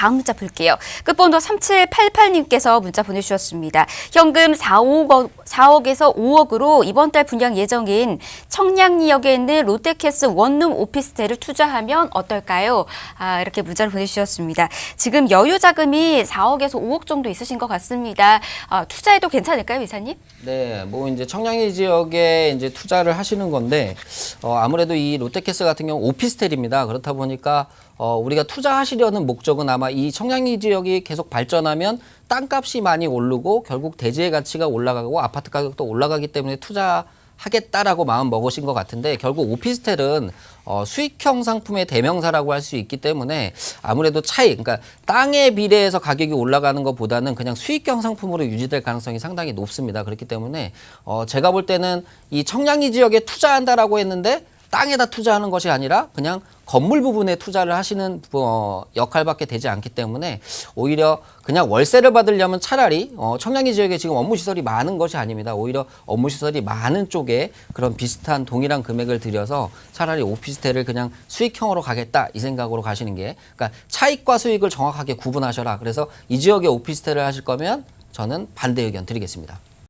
다음 문자 볼게요. 끝번호 3788님께서 문자 보내주셨습니다. 현금 4억, 4억에서 5억으로 이번 달 분양 예정인 청량리역에 있는 롯데캐스 원룸 오피스텔을 투자하면 어떨까요? 아, 이렇게 문자를 보내주셨습니다. 지금 여유 자금이 4억에서 5억 정도 있으신 것 같습니다. 아, 투자해도 괜찮을까요, 이사님? 네, 뭐 이제 청량리 지역에 이제 투자를 하시는 건데 어, 아무래도 이 롯데캐슬 같은 경우 오피스텔입니다. 그렇다 보니까 어, 우리가 투자하시려는 목적은 아마 이 청량리 지역이 계속 발전하면 땅값이 많이 오르고 결국 대지의 가치가 올라가고 아파트 가격도 올라가기 때문에 투자 하겠다라고 마음 먹으신 것 같은데 결국 오피스텔은 어, 수익형 상품의 대명사라고 할 수 있기 때문에 아무래도 차이, 그러니까 땅에 비례해서 가격이 올라가는 것보다는 그냥 수익형 상품으로 유지될 가능성이 상당히 높습니다. 그렇기 때문에 어, 제가 볼 때는 이 청량리 지역에 투자한다라고 했는데 땅에다 투자하는 것이 아니라 그냥 건물 부분에 투자를 하시는 어, 역할밖에 되지 않기 때문에 오히려 그냥 월세를 받으려면 차라리 어, 청량리 지역에 지금 업무 시설이 많은 것이 아닙니다. 오히려 업무 시설이 많은 쪽에 그런 비슷한 동일한 금액을 들여서 차라리 오피스텔을 그냥 수익형으로 가겠다 이 생각으로 가시는 게 그러니까 차익과 수익을 정확하게 구분하셔라. 그래서 이 지역에 오피스텔을 하실 거면 저는 반대 의견 드리겠습니다.